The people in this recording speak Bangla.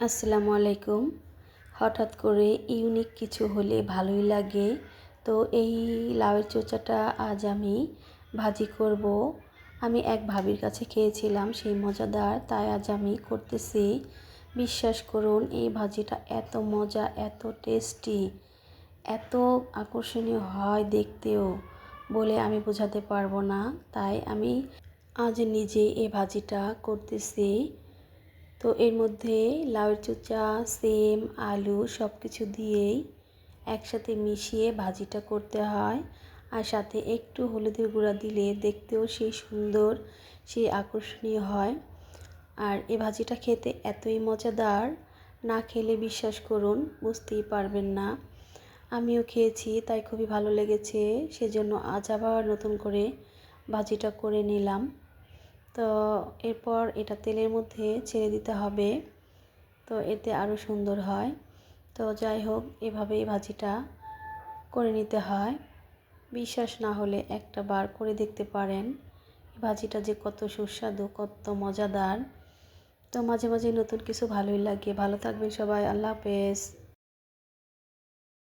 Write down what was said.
আসসালামু আলাইকুম। হঠাৎ করে ইউনিক কিছু হলে ভালোই লাগে। তো এই লাউয়ের চোচাটা আজ আমি ভাজি করব। আমি এক ভাবির কাছে খেয়েছিলাম সেই মজাদার, তাই আজ আমি করতেছি। বিশ্বাস করুন, এই ভাজিটা এত মজা, এত টেস্টি এত আকর্ষণীয় হয় দেখতেও। বলে আমি বোঝাতে পারব না, তাই আমি আজ নিজে এই ভাজিটা করতেছি। তো এর মধ্যে লাউয়ের চোচা, সেম, আলু সব কিছু দিয়েই একসাথে মিশিয়ে ভাজিটা করতে হয়। আর সাথে একটু হলুদের গুঁড়া দিলে দেখতেও সেই সুন্দর, সেই আকর্ষণীয় হয়। আর এ ভাজিটা খেতে এতই মজাদার, না খেলে বিশ্বাস করুন, বুঝতেই পারবেন না। আমিও খেয়েছি, তাই খুবই ভালো লেগেছে, সেজন্য আজ আবার নতুন করে ভাজিটা করে নিলাম। তো এরপর এটা তেলের মধ্যে ছেড়ে দিতে হবে। তো এতে আরও সুন্দর হয়। তো যাই হোক, এভাবেই ভাজিটা করে নিতে হয়। বিশ্বাস না হলে একটা বার করে দেখতে পারেন ভাজিটা যে কত সুস্বাদু, কত মজাদার। তো মাঝে মাঝে নতুন কিছু ভালোই লাগে। ভালো থাকবেন সবাই। আল্লাহ হাফেজ।